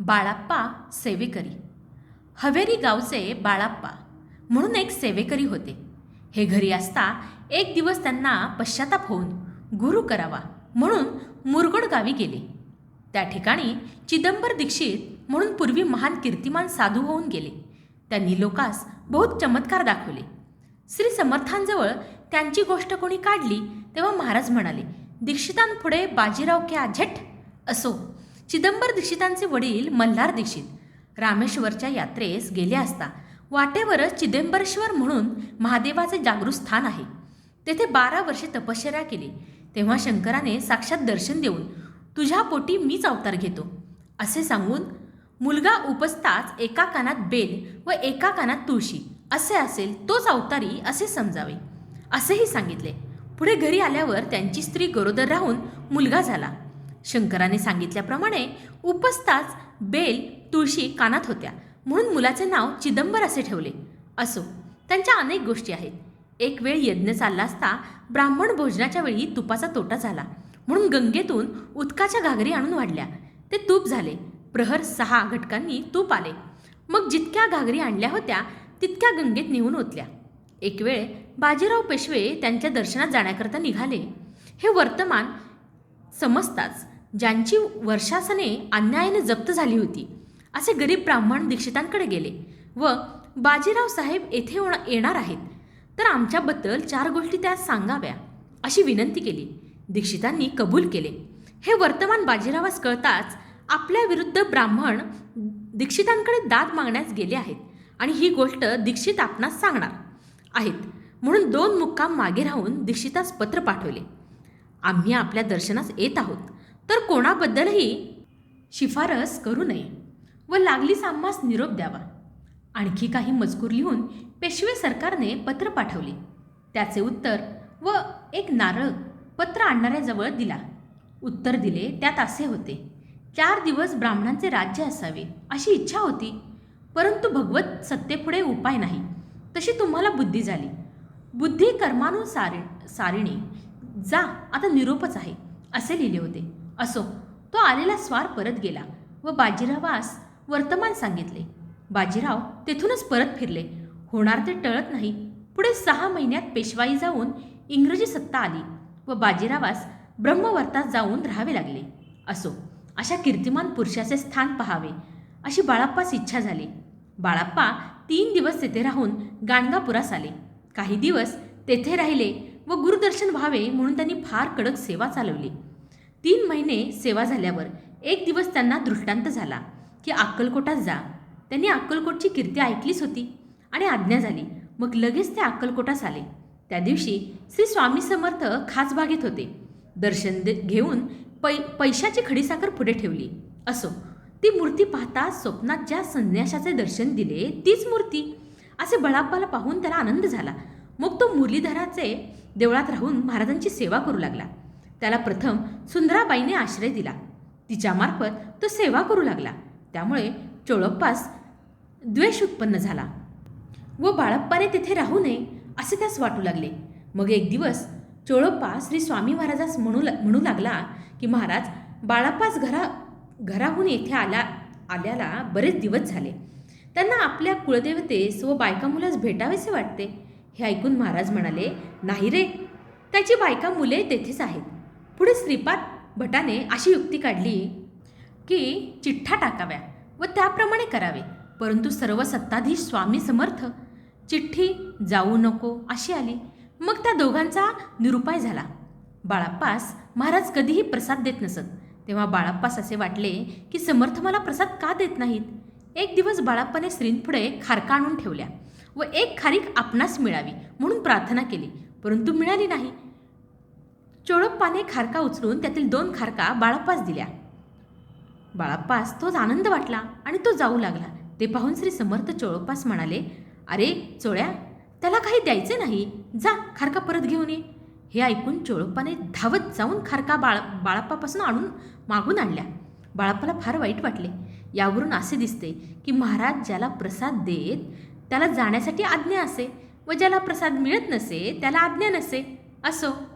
बाळाप्पा सेवेकरी. हवेरी गावचे बाळाप्पा म्हणून एक सेवेकरी होते. हे घरी असता एक दिवस त्यांना पश्चाताप होऊन गुरु करावा म्हणून मुरगड गावी गेले. त्या ठिकाणी चिदंबर दीक्षित म्हणून पूर्वी महान कीर्तिमान साधू होऊन गेले. त्यांनी लोकास बहुत चमत्कार दाखवले. श्री समर्थांजवळ त्यांची गोष्ट कोणी काढली तेव्हा महाराज म्हणाले दीक्षितांपुढे बाजीराव क्या झट? असो चिदंबर दीक्षितांचे वडील मल्हार दीक्षित. रामेश्वरच्या यात्रेस गेले असता वाटेवरच चिदंबरेश्वर म्हणून महादेवाचे जागृत स्थान आहे. तेथे बारा वर्षे तपश्चर्या केली. तेव्हा शंकराने साक्षात दर्शन देऊन तुझ्या पोटी मीच अवतार घेतो असे सांगून मुलगा उपसताच एका कानात बेल व एका कानात तुळशी. असे असेल तोच अवतारी असे समजावे असेही सांगितले. पुढे घरी आल्यावर त्यांची स्त्री गरोदर राहून मुलगा झाला. शंकराने सांगितल्याप्रमाणे उपसताच बेल तुळशी कानात होत्या. म्हणून मुलाचे नाव चिदंबर असे ठेवले. असो त्यांच्या अनेक गोष्टी आहेत. एक वेळ यज्ञ चालला असता ब्राह्मण भोजनाच्या वेळी तुपाचा तोटा झाला. म्हणून गंगेतून उदकाच्या घागरी आणून वाढल्या. ते तूप झाले. प्रहर सहा घटकांनी तूप आले. मग जितक्या घागरी आणल्या होत्या तितक्या गंगेत नेऊन ओतल्या. एक वेळ बाजीराव पेशवे त्यांच्या दर्शनात जाण्याकरता निघाले. हे वर्तमान समजताच ज्यांची वर्षासने अन्यायाने जप्त झाली होती असे गरीब ब्राह्मण दीक्षितांकडे गेले व बाजीराव साहेब येथे येणार आहेत तर आमच्याबद्दल चार गोष्टी त्यास सांगाव्या अशी विनंती केली. दीक्षितांनी कबूल केले. हे वर्तमान बाजीरावास कळताच आपल्या विरुद्ध ब्राह्मण दीक्षितांकडे दाद मागण्यास गेले आहेत आणि ही गोष्ट दीक्षित आपणास सांगणार आहेत म्हणून दोन मुक्काम मागे राहून दीक्षितास पत्र पाठवले. आम्ही आपल्या दर्शनास येत आहोत. तर कोणाबद्दलही शिफारस करू नये व लागलीच आम्हास निरोप द्यावा. आणखी काही मजकूर लिहून पेशवे सरकारने पत्र पाठवले. त्याचे उत्तर व एक नारळ पत्र आणणाऱ्याजवळ दिला. उत्तर दिले त्यात असे होते. चार दिवस ब्राह्मणांचे राज्य असावे अशी इच्छा होती. परंतु भगवत सत्तेपुढे उपाय नाही. तशी तुम्हाला बुद्धी झाली. बुद्धी कर्मानुसारी सारिणी जा आता निरोपच आहे असे लिहिले होते. असो. तो आलेला स्वार परत गेला व बाजीरावास वर्तमान सांगितले. बाजीराव तेथूनच परत फिरले. होणार ते टळत नाही. पुढे सहा महिन्यात पेशवाई जाऊन इंग्रजी सत्ता आली व बाजीरावास ब्रह्मवर्तात जाऊन राहावे लागले. असो अशा कीर्तिमान पुरुषाचे स्थान पहावे. अशी बाळाप्पास इच्छा झाली. बाळाप्पा तीन दिवस तेथे राहून गाणगापुरास आले. काही दिवस तेथे राहिले व गुरुदर्शन व्हावे म्हणून त्यांनी फार कडक सेवा चालवली. तीन महिने सेवा झाल्यावर एक दिवस त्यांना दृष्टांत झाला की अक्कलकोटात जा. त्यांनी अक्कलकोटची कीर्ती ऐकलीच होती आणि आज्ञा झाली. मग लगेच ते अक्कलकोटास आले. त्या दिवशी श्री स्वामी समर्थ खासबागेत होते. दर्शन दे घेऊन पै पैशाची खडीसाखर पुढे ठेवली. असो ती मूर्ती पाहता स्वप्नात ज्या संन्याशाचे दर्शन दिले तीच मूर्ती. असे बळाप्पाला पाहून त्याला आनंद झाला. मग तो मुरलीधराचे देवळात राहून महाराजांची सेवा करू लागला. त्याला प्रथम सुंदराबाईने आश्रय दिला. तिच्यामार्फत तो सेवा करू लागला. त्यामुळे चोळप्पास द्वेष उत्पन्न झाला. व बाळप्पाने तेथे राहू नये असे त्यास वाटू लागले. मग एक दिवस चोळप्पा श्री स्वामी महाराजास म्हणू ला- म्हणू लागला की महाराज बाळप्पास घरा घराहून येथे आल्या आल्याला बरेच दिवस झाले. त्यांना आपल्या कुळदेवतेस व बायका मुलास भेटावेसे वाटते. हे ऐकून महाराज म्हणाले नाही रे त्याची बायका मुले तेथेच आहेत. पुढे श्रीपाद भटाने अशी युक्ती काढली की चिठ्ठा टाकाव्या व त्याप्रमाणे करावे. परंतु सर्व सत्ताधीश स्वामी समर्थ चिठ्ठी जाऊ नको अशी आली. मग त्या दोघांचा निरुपाय झाला. बाळाप्पास महाराज कधीही प्रसाद देत नसत. तेव्हा बाळाप्पास असे वाटले की समर्थ मला प्रसाद का देत नाहीत? एक दिवस बाळाप्पाने श्रींपुढे खारका आणून ठेवल्या व एक खारीक आपणास मिळावी म्हणून प्रार्थना केली. परंतु मिळाली नाही. चोळप्पाने खारका उचलून त्यातील दोन खारका बाळाप्पास दिल्या. बाळाप्पास तोच आनंद वाटला आणि तो जाऊ लागला. ते पाहून श्री समर्थ चोळप्पास म्हणाले अरे चोळ्या त्याला काही द्यायचे नाही. जा खारका परत घेऊन ये. हे ऐकून चोळप्पाने धावत जाऊन खारका बाळ बाळाप्पापासून आणून मागून आणल्या. बाळाप्पाला फार वाईट वाटले. यावरून असे दिसते की महाराज ज्याला प्रसाद देत त्याला जाण्यासाठी आज्ञा असे व ज्याला प्रसाद मिळत नसे त्याला आज्ञा नसे. असो.